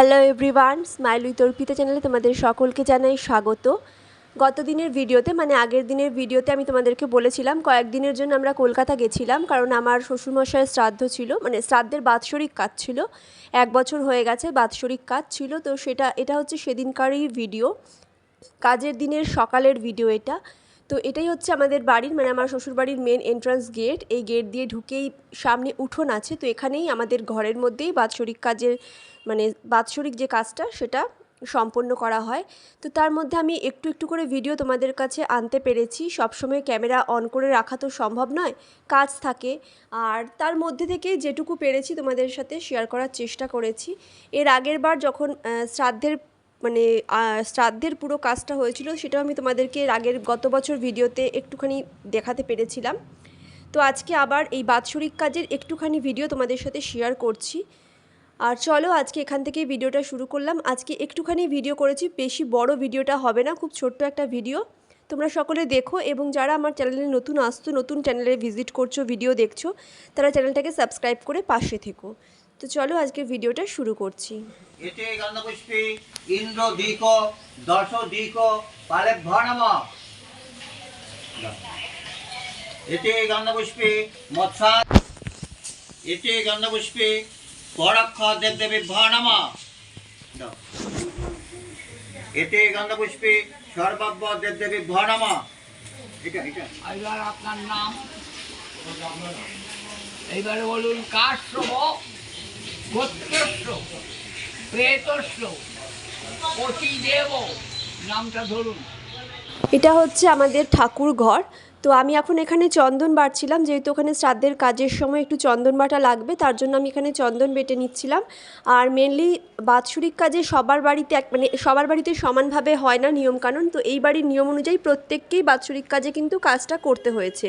Hello everyone smile with Arpita চ্যানেলে তোমাদের সকলকে জানাই স্বাগত। গত দিনের ভিডিওতে মানে আগের দিনের ভিডিওতে আমি তোমাদেরকে বলেছিলাম, কয়েকদিনের জন্য আমরা কলকাতা গেছিলাম, কারণ আমার শ্বশুরমশাইয়ের শ্রাদ্ধ ছিল মানে শ্রাদ্ধের বাৎসরিক কাজ ছিল, এক বছর হয়ে গেছে বাৎসরিক কাজ ছিল, তো সেটা, এটা হচ্ছে সেদিনকারই ভিডিও কাজের দিনের সকালের ভিডিও এটা। তো এটাই হচ্ছে আমাদের বাড়ির মানে আমার শ্বশুরবাড়ির মেন এন্ট্রান্স গেট এই গেট দিয়ে ঢুকেই সামনে উঠোন আছে। তো এখানেই আমাদের ঘরের মধ্যেই বাৎসরিক কাজের মানে বাৎসরিক যে কাজটা, সেটা সম্পন্ন করা হয়। তো তার মধ্যে আমি একটু একটু করে ভিডিও তোমাদের কাছে আনতে পেরেছি। সবসময় ক্যামেরা অন করে রাখা তো সম্ভব নয়, কাজ থাকে। আর তার মধ্যে থেকে যেটুকু পেরেছি তোমাদের সাথে শেয়ার করার চেষ্টা করেছি। এর আগের বার যখন শ্রাদ্ধের মানে শ্রাদ্ধের পুরো কাজটা হয়েছিল, সেটাও আমি তোমাদেরকে আগের গত বছর ভিডিওতে একটুখানি দেখাতে পেরেছিলাম। তো আজকে আবার এই বাৎসরিক কাজের একটুখানি ভিডিও তোমাদের সাথে শেয়ার করছি। আর চলো আজকে এখান থেকেই ভিডিওটা শুরু করলাম। আজকে একটুখানি ভিডিও করেছি, বেশি বড় ভিডিওটা হবে না, খুব ছোট্ট একটা ভিডিও। তোমরা সকলে দেখো এবং যারা আমার চ্যানেলে নতুন আসতো নতুন চ্যানেলে ভিজিট করছ ভিডিও দেখছ, তারা চ্যানেলটাকে সাবস্ক্রাইব করে পাশে থেকো। তো চলো আজকে ভিডিওটা শুরু করছি। এতে গন্ধপুষ্পে ইন্দ্র দিক দশ দিক পালেভ্য নম এতে গন্ধপুষ্পে মৎসা এতে গন্ধপুষ্পে পরক্ষ দেবদেবীভ্য নম এতে গন্ধপুষ্পে সর্বব্য দেবদেবীভ্য নম এটা এটা। এবার আপনার নাম? এইবারে বলুন কাশ্রব এটা হচ্ছে আমাদের ঠাকুর ঘর তো আমি এখন এখানে চন্দন বাটছিলাম যেহেতু ওখানে শ্রাদ্ধের কাজের সময় একটু চন্দন বাটা লাগবে, তার জন্য আমি এখানে চন্দন বেটে নিচ্ছিলাম। আর মেনলি বাৎসরিক কাজে সবার বাড়িতে এক মানে সবার বাড়িতে সমানভাবে হয় না নিয়মকানুন, তো এই বাড়ির নিয়ম অনুযায়ী প্রত্যেককেই বাৎসরিক কাজে কিন্তু কাজটা করতে হয়েছে।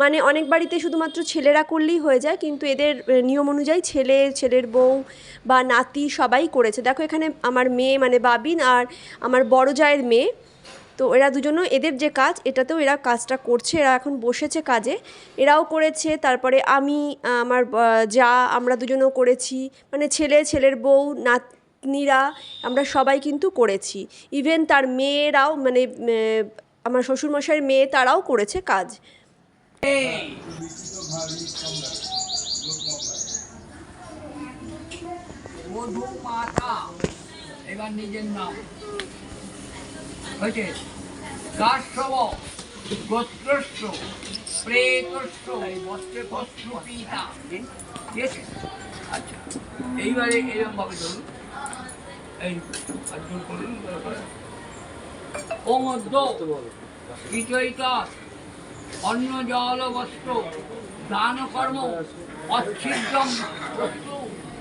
মানে অনেক বাড়িতে শুধুমাত্র ছেলেরা করলেই হয়ে যায়, কিন্তু এদের নিয়ম অনুযায়ী ছেলে, ছেলের বউ বা নাতি সবাই করেছে। দেখো এখানে আমার মেয়ে মানে বাবিন, আর আমার বড় জায়ের মেয়ে তো এরা দুজনও এদের যে কাজ, এটাতেও এরা কাজটা করছে, এরা এখন বসেছে কাজে। এরাও করেছে, তারপরে আমি, আমার যা আমরা দুজনও করেছি মানে ছেলে, ছেলের বউ, নাতনিরা, আমরা সবাই কিন্তু করেছি। ইভেন তার মেয়েরাও মানে আমার শ্বশুরমশাইয়ের মেয়ে, তারাও করেছে কাজ। এবার নিজের নাম। হয়েছে কাশ্যব গোত্রস্য ঠিক আছে আচ্ছা এইবারে এরকম ভাবে ধরুন। এই ইতইতা অন্ন জল বস্ত্র দান কর্ম অচ্ছিদ্রম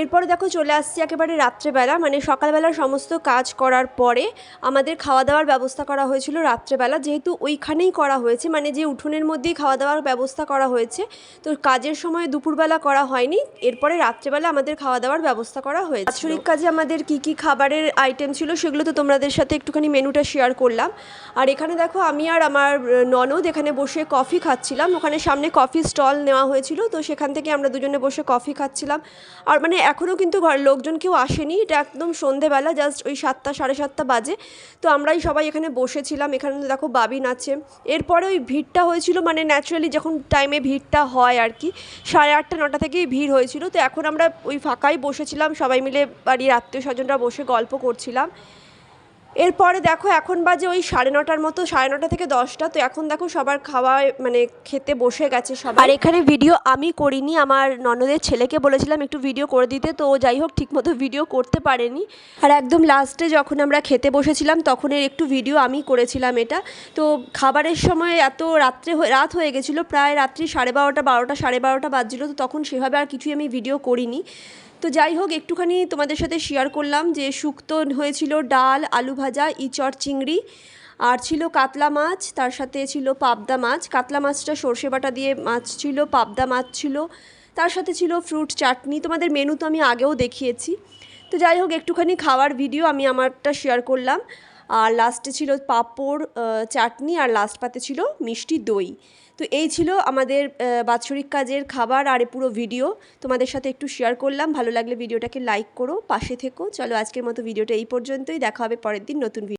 এরপরে দেখো চলে আসছি একেবারে রাত্রেবেলা মানে সকালবেলা সমস্ত কাজ করার পরে আমাদের খাওয়া দাওয়ার ব্যবস্থা করা হয়েছিল রাত্রেবেলা। যেহেতু ওইখানেই করা হয়েছে মানে যে উঠোনের মধ্যেই খাওয়া দাওয়ার ব্যবস্থা করা হয়েছে, তো কাজের সময় দুপুরবেলা করা হয়নি। এরপরে রাত্রেবেলা আমাদের খাওয়া দাওয়ার ব্যবস্থা করা হয়েছে বাৎসরিক কাজে আমাদের কি কি খাবারের আইটেম ছিল সেগুলো তো তোমাদের সাথে একটুখানি মেনুটা শেয়ার করলাম। আর এখানে দেখো আমি আর আমার ননদ এখানে বসে কফি খাচ্ছিলাম। ওখানে সামনে কফি স্টল নেওয়া হয়েছিল, তো সেখান থেকে আমরা দুজনে বসে কফি খাচ্ছিলাম। আর মানে এখনও কিন্তু ঘর লোকজন কেউ আসেনি। এটা একদম সন্ধেবেলা জাস্ট ওই সাতটা, সাড়ে সাতটা বাজে। তো আমরাই সবাই এখানে বসেছিলাম। এখানে দেখো বাবি নাচে এরপরে ওই ভিড়টা হয়েছিল মানে ন্যাচারালি যখন টাইমে ভিড়টা হয় আর কি, সাড়ে আটটা, নটা থেকেই ভিড় হয়েছিল। তো এখন আমরা ওই ফাঁকাই বসেছিলাম। সবাই মিলে বাড়ির আত্মীয় স্বজনরা বসে গল্প করছিলাম। এরপরে দেখো, এখন বাজে ওই সাড়ে নটার মতো, সাড়ে নটা থেকে দশটা। তো এখন দেখো সবার খাওয়া মানে খেতে বসে গেছে সবাই। আর এখানে ভিডিও আমি করিনি, আমার ননদের ছেলেকে বলেছিলাম একটু ভিডিও করে দিতে, তো যাই হোক ঠিকমতো ভিডিও করতে পারেনি। আর একদম লাস্টে যখন আমরা খেতে বসেছিলাম, তখন এর একটু ভিডিও আমি করেছিলাম এটা। তো খাবারের সময় এত রাত্রে রাত হয়ে গেছিল, প্রায় রাত্রি সাড়ে বারোটা বারোটা সাড়ে বারোটা বাজছিলো, তো তখন সেভাবে আর কিছুই আমি ভিডিও করিনি। তো যাই হোক, একটুখানি তোমাদের সাথে শেয়ার করলাম যে শুক্তো হয়েছিল ডাল, আলু ভাজা, ইচড় চিংড়ি, আর ছিল কাতলা মাছ, তার সাথে ছিল পাবদা মাছ। কাতলা মাছটা সর্ষে বাটা দিয়ে মাছ ছিল, পাবদা মাছ ছিল, তার সাথে ছিল ফ্রুট চাটনি। তোমাদের মেনু তো আমি আগেও দেখিয়েছি। তো যাই হোক, একটুখানি খাওয়ার ভিডিও আমি আমারটা শেয়ার করলাম। আর লাস্টে ছিল পাঁপড় চাটনি আর লাস্ট পাতে ছিল মিষ্টি দই। তো এই ছিল আমাদের বাৎসরিক কাজের খাবার আর পুরো ভিডিও তোমাদের সাথে একটু শেয়ার করলাম। ভালো লাগলে ভিডিওটাকে লাইক করো, পাশে থেকো। চলো আজকের মতো ভিডিওটা এই পর্যন্তই। দেখা হবে পরের দিন নতুন ভিডিও